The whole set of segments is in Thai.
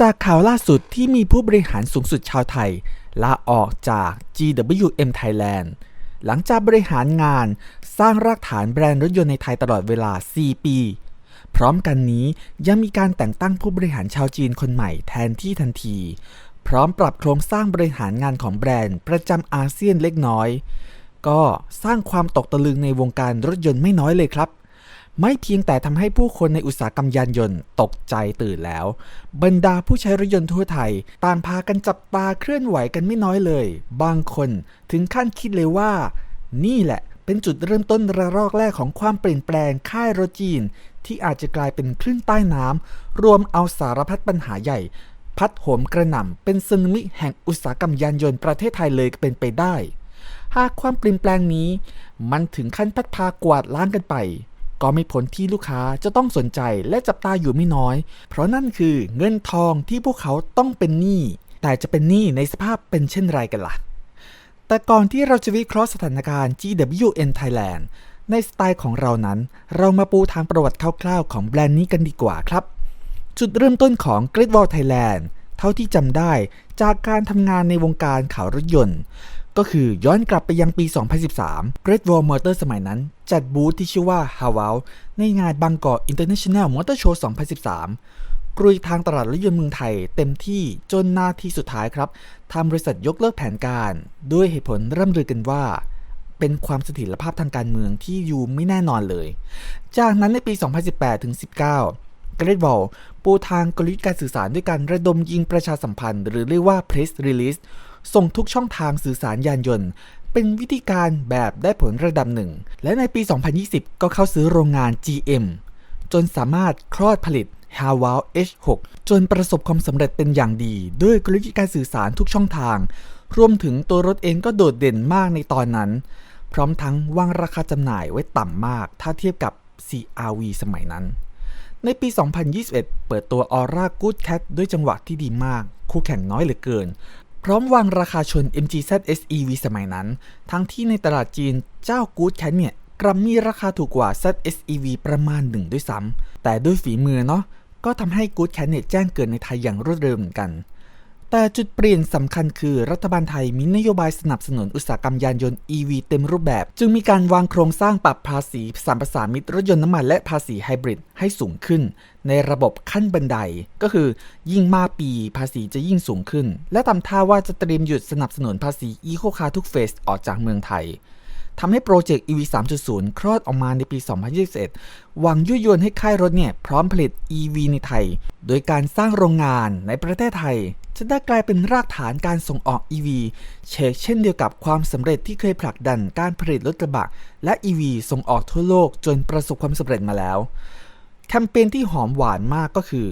จากข่าวล่าสุดที่มีผู้บริหารสูงสุดชาวไทย ลาออกจาก GWM Thailand หลังจากบริหารงานสร้างรากฐานแบรนด์รถยนต์ในไทยตลอดเวลา 4 ปี พร้อมกันนี้ยังมีการแต่งตั้งผู้บริหารชาวจีนคนใหม่แทนที่ทันที พร้อมปรับโครงสร้างบริหารงานของแบรนด์ประจำอาเซียนเล็กน้อย ก็สร้างความตกตะลึงในวงการรถยนต์ไม่น้อยเลยครับ ไม่เพียงแต่ทำให้ผู้คนในอุตสาหกรรมยานยนต์ตกใจตื่นแล้ว บรรดาผู้ใช้รถยนต์ทั่วไทย ต่างพากันจับตาเคลื่อนไหวกันไม่น้อยเลย บางคนถึงขั้นคิดเลยว่า นี่แหละเป็นจุดเริ่มต้นระลอกแรกของความเปลี่ยนแปลงค่ายรถจีน ที่อาจจะกลายเป็นคลื่นใต้น้ำรวมเอาสารพัดปัญหาใหญ่ พัดโหมกระหน่ำเป็นสึนามิแห่งอุตสาหกรรมยานยนต์ประเทศไทยเลยเป็นไปได้ หากความเปลี่ยนแปลงนี้ มันถึงขั้นพัดพากวาดล้างกันไป ก็ไม่พ้นที่ลูกค้าจะต้องสนใจและจับตาอยู่ไม่น้อย เพราะนั่นคือเงินทองที่พวกเขาต้องเป็นหนี้แต่จะเป็นหนี้ในสภาพเป็นเช่นไรกันล่ะ แต่ก่อนที่เราจะวิเคราะห์สถานการณ์ GWN Thailand ในสไตล์ของเรานั้น เรามาปูทางประวัติคร่าวๆของแบรนด์นี้กันดีกว่าครับ จุดเริ่มต้นของ Great Wall Thailand เท่าที่จำได้จากการทำงานในวงการข่าวรถยนต์ ก็คือย้อนกลับไปยังปี 2013 Great Wall Motor สมัยนั้น จัดบูธที่ชื่อว่า h a w a l ในงานบางกอก International Motor Show 2013 กรุยทางตลาดรถยนต์เมืองไทยเต็มที่จนนาทีสุดท้ายครับทางบริษัทยกเลิกแผนการ ด้วยเหตุผลร่ำลือกันว่า เป็นความเสถียรภาพทางการเมืองที่อยู่ไม่แน่นอนเลย จากนั้นในปี 2018ถึง19เกรดวอลปูทางกลยุทธ์การสื่อสารด้วยการระดมยิงประชาสัมพันธ์ หรือเรียกว่า press release ส่งทุกช่องทางสื่อสารยานยนต์ เป็นวิธีการแบบได้ผลระดับหนึ่ง และในปี 2020 ก็เข้าซื้อโรงงาน GM จนสามารถคลอดผลิต h a w a l H6 จนประสบความสำเร็จเป็นอย่างดี ด้วยกลยุทธ์การสื่อสารทุกช่องทาง รวมถึงตัวรถเองก็โดดเด่นมากในตอนนั้น พร้อมทั้งวางราคาจำหน่ายไว้ต่ำมาก ถ้าเทียบกับ CRV สมัยนั้น ในปี 2021 เปิดตัว Aura Good Cat ด้วยจังหวะที่ดีมาก คู่แข่งน้อยเหลือเกิน พร้อมวางราคาชน MGZ SEV สมัยนั้น ทั้งที่ในตลาดจีนเจ้ากู๊ดแคทเนี่ยกลับมีราคาถูกกว่า ZSEV ประมาณหนึ่งด้วยซ้ำแต่ด้วยฝีมือเนาะก็ทำให้กู๊ดแคทเนี่ยแจ้งเกิดในไทยอย่างรวดเร็วเหมือนกัน แต่จุดเปลี่ยนสำคัญคือรัฐบาลไทยมีนโยบายสนับสนุนอุตสาหกรรมยานยนต์ EV เต็มรูปแบบ จึงมีการวางโครงสร้างปรับภาษีสามประสานมิตรรถยนต์น้ำมันและภาษีไฮบริดให้สูงขึ้น ในระบบขั้นบันได ก็คือยิ่งมากปีภาษีจะยิ่งสูงขึ้น และทำท่าว่าจะเตรียมหยุดสนับสนุนภาษีอีโคคาร์ทุกเฟสออกจากเมืองไทยทำให้โปรเจกต์ EV 3.0 คลอดออกมาในปี 2021 หวังยั่วยวนให้ค่ายรถเนี่ยพร้อมผลิต EV ในไทย โดยการสร้างโรงงานในประเทศไทย จะได้กลายเป็นรากฐานการส่งออก EV เชกเช่นเดียวกับความสำเร็จที่เคยผลักดันการผลิตรถกระบะ และ EV ส่งออกทั่วโลกจนประสบความสำเร็จมาแล้ว แคมเปญที่หอมหวานมากก็คือ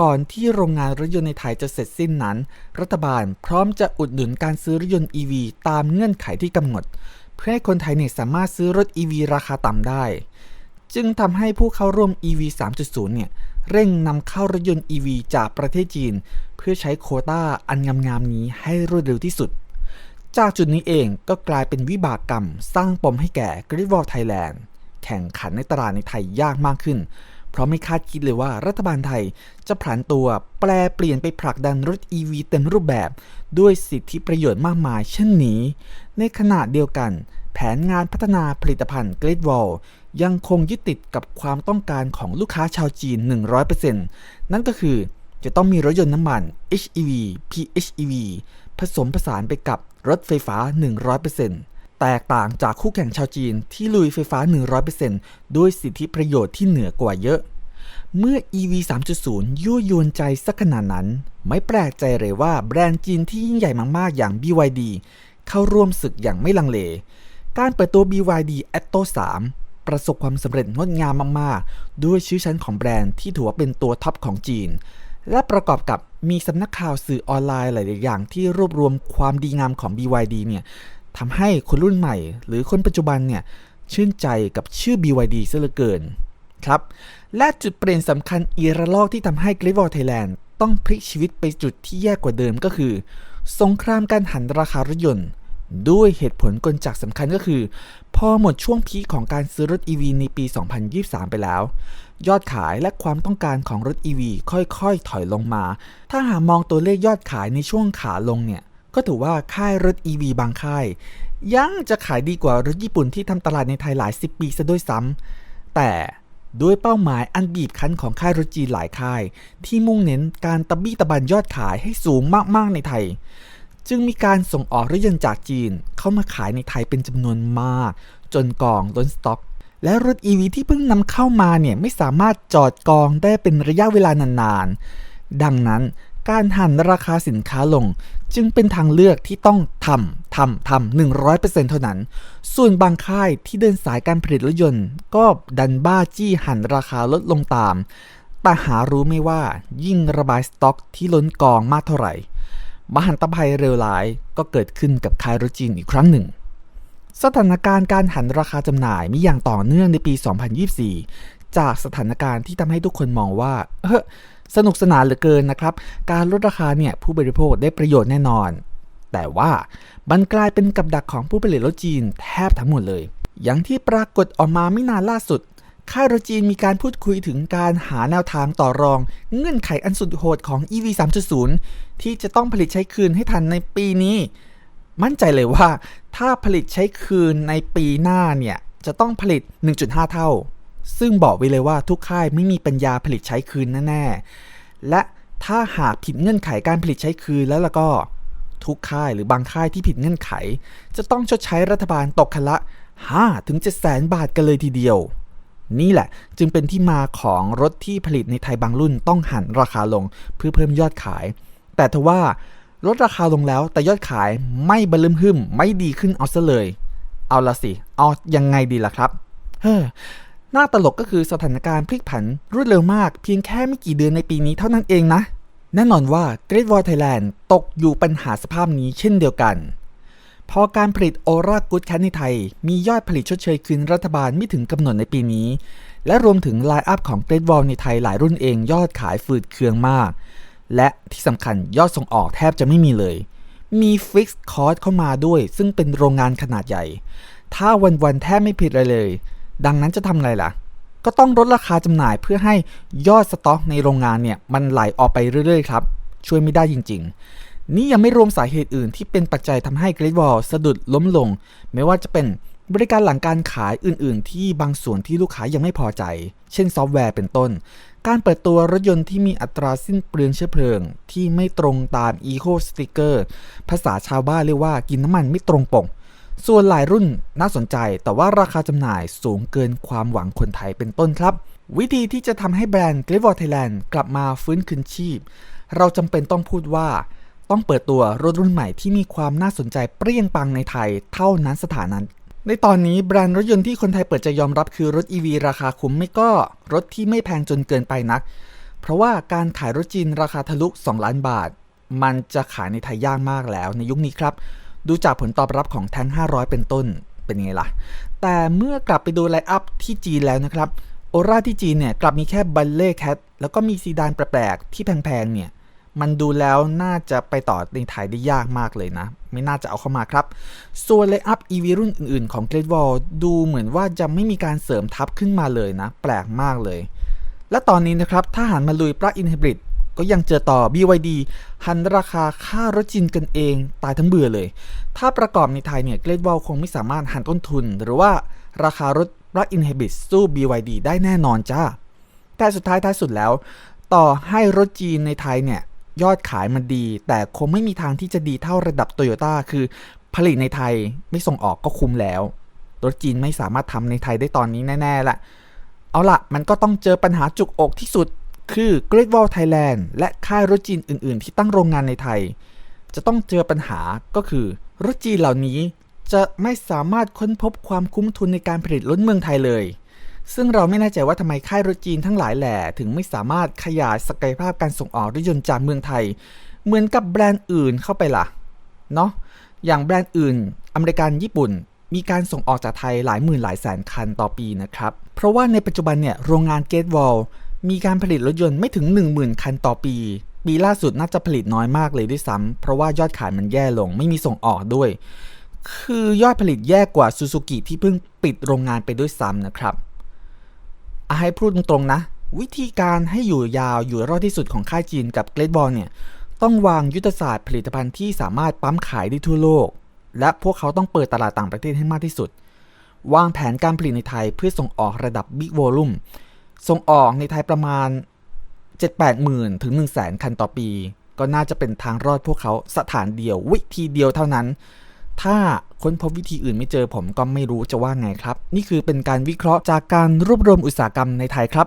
ก่อนที่โรงงานรถยนต์ในไทยจะเสร็จสิ้นนั้น รัฐบาลพร้อมจะอุดหนุนการซื้อรถยนต์ EV ตามเงื่อนไขที่กำหนด เพื่อให้คนไทยเนี่ยสามารถซื้อรถ EV ราคาต่ำได้ จึงทำให้ผู้เข้าร่วม EV 3.0 เนี่ย เร่งนำเข้ารถยนต์ EV จากประเทศจีน เพื่อใช้โคต้าอันงามๆนี้ให้รวดเร็วที่สุด จากจุดนี้เองก็กลายเป็นวิบากกรรม สร้างปมให้แก่ g r i d w a l Thailand แข่งขันในตลาดในไทยยากมากขึ้น เพราะไม่คาดคิดเลยว่ารัฐบาลไทยจะผันตัวแปลเปลี่ยนไปผลักดันรถ EV เต็มรูปแบบ ด้วยสิทธิประโยชน์มากมายเช่นนี้ ในขณะเดียวกัน แผนงานพัฒนาผลิตภัณฑ์ Great Wall ยังคงยึดติดกับความต้องการของลูกค้าชาวจีน 100%นั่นก็คือจะต้องมีรถยนต์น้ำมัน HEV PHEV ผสมผสานไปกับรถไฟฟ้า 100%แตกต่างจากคู่แข่งชาวจีนที่ลุยไฟฟ้า 100%ด้วยสิทธิประโยชน์ที่เหนือกว่าเยอะ เมื่อ EV 3.0 ยั่วยวนใจสักขนาดนั้น ไม่แปลกใจเลยว่าแบรนด์จีนที่ยิ่งใหญ่มากๆ อย่าง BYD เข้าร่วมศึกอย่างไม่ลังเล การเปิดตัว BYD Atto 3 ประสบความสำเร็จงดงามมาก ๆ ด้วยชื่อชั้นของแบรนด์ที่ถือว่าเป็นตัวท็อปของจีน และประกอบกับมีสำนักข่าวสื่อออนไลน์หลาย ๆ อย่างที่รวบรวมความดีงามของ BYD เนี่ยทำให้คนรุ่นใหม่ หรือคนปัจจุบันเนี่ยชื่นใจกับชื่อ BYD ซะเหลือเกินครับ และจุดเปลี่ยนสำคัญอีระลอกที่ทำให้ g r e a t w a l Thailand ต้องพลิกชีวิตไปจุดที่แย่กว่าเดิมก็คือ สงครามการหันราคารถยนต์ ด้วยเหตุผลกลจักสำคัญก็คือ พอหมดช่วงพีคของการซื้อรถ EV ในปี 2023 ไปแล้ว ยอดขายและความต้องการของรถ EV ค่อยๆ ถอยลงมา ถ้าหามองตัวเลขยอดขายในช่วงขาลงเนี่ย ก็ถือว่าค่ายรถ EV บางค่าย ยังจะขายดีกว่ารถญี่ปุ่นที่ทำตลาดในไทยหลายสิบปีซะด้วยซ้ำแต่ด้วยเป้าหมายอันบีบคั้นของค่ายรถจีนหลายค่าย ที่มุ่งเน้นการตะบี้ตะบันยอดขายให้สูงมากๆในไทย จึงมีการส่งออกรถยนต์จากจีนเข้ามาขายในไทยเป็นจำนวนมาก จนกองล้นสต็อก และรถ EV ที่เพิ่งนำเข้ามาเนี่ยไม่สามารถจอดกองได้เป็นระยะเวลานานๆ ดังนั้นการหันราคาสินค้าลงจึงเป็นทางเลือกที่ต้องทำทำทำ100%เท่านั้น ส่วนบางค่ายที่เดินสายการผลิตรถยนต์ ก็ดันบ้าจี้หันราคาลดลงตาม แต่หารู้ไม่ว่ายิ่งระบายสต็อกที่ล้นกองมากเท่าไหร่ มหันตภัยเร็วร้ายก็เกิดขึ้นกับคายรถจีนอีกครั้งหนึ่ง สถานการณ์การหันราคาจำหน่ายมีอย่างต่อเนื่องในปี 2024 จากสถานการณ์ที่ทำให้ทุกคนมองว่าเออสนุกสนานเหลือเกินนะครับ การลดราคาเนี่ยผู้บริโภคได้ประโยชน์แน่นอน แต่ว่ามันกลายเป็นกับดักของผู้ผลิตรถจีนแทบทั้งหมดเลย อย่างที่ปรากฏออกมาไม่นานล่าสุด ค่ายรจีนมีการพูดคุยถึงการหาแนวทางต่อรอง เงื่อนไขอันสุดโหดของ EV 3.0 ที่จะต้องผลิตใช้คืนให้ทันในปีนี้ มั่นใจเลยว่า ถ้าผลิตใช้คืนในปีหน้าเนี่ย จะต้องผลิต 1.5 เท่า ซึ่งบอกไว้เลยว่าทุกค่ายไม่มีปัญญาผลิตใช้คืนแน่ๆ และถ้าหากผิดเงื่อนไขการผลิตใช้คืนแล้วล้วก็ทุกค่ายหรือบางค่ายที่ผิดเงื่อนไข จะต้องชดใช้รัฐบาลตกคันละ5ถึง7แสนบาทกันเลยทีเดียว นี่แหละ จึงเป็นที่มาของรถที่ผลิตในไทยบางรุ่นต้องหันราคาลงเพื่อเพิ่มยอดขาย แต่ทว่าลดราคาลงแล้วแต่ยอดขายไม่บรลืมหึมไม่ดีขึ้นเอาซะเลย เอาละสิ เอายังไงดีล่ะครับ เฮ้อน้าตลกก็คือสถานการณ์พลิกผันรวดเร็วมากเพียงแค่ไม่กี่เดือนในปีนี้เท่านั้นเองนะ แน่นอนว่า Great Wall Thailand ตกอยู่ปัญหาสภาพนี้เช่นเดียวกัน พอการผลิตโอรากูดแคทในไทย มียอดผลิตชดเชยคืนรัฐบาลไม่ถึงกำหนดในปีนี้ และรวมถึงไลน์อัพของ Great Wall ในไทยหลายรุ่นเองยอดขายฝืดเคืองมาก และที่สำคัญยอดส่งออกแทบจะไม่มีเลย มีฟิกซ์คอร์สเข้ามาด้วย ซึ่งเป็นโรงงานขนาดใหญ่ ถ้าวันๆแทบไม่ผิดอะไรเลย ดังนั้นจะทำอะไงล่ะ ก็ต้องลดราคาจำหน่ายเพื่อให้ยอดสต็อกในโรงงานเนี่ยมันไหลออกไปเรื่อยๆครับช่วยไม่ได้จริง ๆ นี่ยังไม่รวมสาเหตุอื่นที่เป็นปัจจัยทำให้ Great Wall สะดุดล้มลง ไม่ว่าจะเป็นบริการหลังการขายอื่น ๆ ที่บางส่วนที่ลูกค้ายังไม่พอใจ เช่นซอฟต์แวร์เป็นต้น การเปิดตัวรถยนต์ที่มีอัตราสิ้นเปลืองเชื้อเพลิง ที่ไม่ตรงตาม Eco Sticker ภาษาชาวบ้านเรียกว่ากินน้ำมันไม่ตรงปก ส่วนหลายรุ่นน่าสนใจ แต่ว่าราคาจำหน่ายสูงเกินความหวังคนไทยเป็นต้นครับ วิธีที่จะทำให้แบรนด์ g r e a t w a l Thailand กลับมาฟื้นคืนชีพ เราจำเป็นต้องพูดว่า ต้องเปิดตัวรถรุ่นใหม่ที่มีความน่าสนใจเปรี้ยงปังในไทยเท่านั้นสถานะในตอนนี้แบรนด์รถยนต์ที่คนไทยเปิดใจยอมรับคือรถ EV ราคาคุ้มไม่ก็รถที่ไม่แพงจนเกินไปนัก เพราะว่าการขายรถจีนราคาทะลุ 2 ล้านบาท มันจะขายในไทยยากมากแล้วในยุคนี้ครับ ดูจากผลตอบรับของแทง500 เป็นต้นเป็นไงล่ะ แต่เมื่อกลับไปดูไลน์อัพที่จีนแล้วนะครับ โอราที่จีนเนี่ยกลับมีแค่บัลเล่แคทแล้วก็มีซีดานแปลกๆที่แพงๆเนี่ย มันดูแล้วน่าจะไปต่อในไทยได้ยากมากเลยนะ ไม่น่าจะเอาเข้ามาครับ ส่วนไลอัพ EV รุ่นอื่นๆของ Great Wall ดูเหมือนว่าจะไม่มีการเสริมทับขึ้นมาเลยนะ แปลกมากเลย และตอนนี้นะครับ ถ้าหันมาลุยปลั๊กอินไฮบริดก็ยังเจอต่อ BYD หันราคาค่ารถจินกันเองตายทั้งเบื่อเลย ถ้าประกอบในไทยเนี่ย Great Wall คงไม่สามารถหันต้นทุน หรือว่าราคารถปลั๊กอินไฮบริดสู้ BYD ได้แน่นอนจ้า แต่สุดท้ายท้ายสุดแล้ว ต่อให้รถจีนในไทยเนี่ย ยอดขายมันดี แต่คงไม่มีทางที่จะดีเท่าระดับโตโยต้าคือผลิตในไทยไม่ส่งออกก็คุ้มแล้ว รถจีนไม่สามารถทำในไทยได้ตอนนี้แน่ๆละ เอาละมันก็ต้องเจอปัญหาจุกอกที่สุด คือ Great Wall Thailand และค่ายรถจีนอื่น ๆ ที่ตั้งโรงงานในไทย จะต้องเจอปัญหาก็คือ รถจีนเหล่านี้จะไม่สามารถค้นพบความคุ้มทุนในการผลิตรถเมืองไทยเลย ซึ่งเราไม่แน่ใจว่าทำไมค่ายรถจีนทั้งหลายแหล่ถึงไม่สามารถขยายศักยภาพการส่งออกรถยนต์จากเมืองไทย เหมือนกับแบรนด์อื่นเข้าไปล่ะเนาะอย่างแบรนด์อื่น อเมริกันญี่ปุ่น มีการส่งออกจากไทยหลายหมื่นหลายแสนคันต่อปีนะครับ เพราะว่าในปัจจุบันเนี่ยโรงงานเกตวอลมีการผลิตรถยนต์ไม่ถึง 10,000 คันต่อปี ปีล่าสุดน่าจะผลิตน้อยมากเลยด้วยซ้ำเพราะว่ายอดขายมันแย่ลงไม่มีส่งออกด้วย คือยอดผลิตแย่กว่าซูซูกิที่เพิ่งปิดโรงงานไปด้วยซ้ำนะครับ อะให้พูดตรงๆนะ วิธีการให้อยู่ยาวอยู่รอดที่สุดของค่ายจีนกับเกรดบอลเนี่ยต้องวางยุทธศาสตร์ผลิตภัณฑ์ที่สามารถปั๊มขายได้ทั่วโลก และพวกเขาต้องเปิดตลาดต่างประเทศให้มากที่สุด วางแผนการผลิตในไทยเพื่อส่งออกระดับบิ๊กโวลุ่มส่งออกในไทยประมาณ 7-8หมื่นถึง1 0 0 0 0แสนคันต่อปี ก็น่าจะเป็นทางรอดพวกเขาสถานเดียววิธีเดียวเท่านั้น ถ้าค้นพบวิธีอื่นไม่เจอผมก็ไม่รู้จะว่าไงครับ นี่คือเป็นการวิเคราะห์จากการรวบรวมอุตสาหกรรมในไทยครับ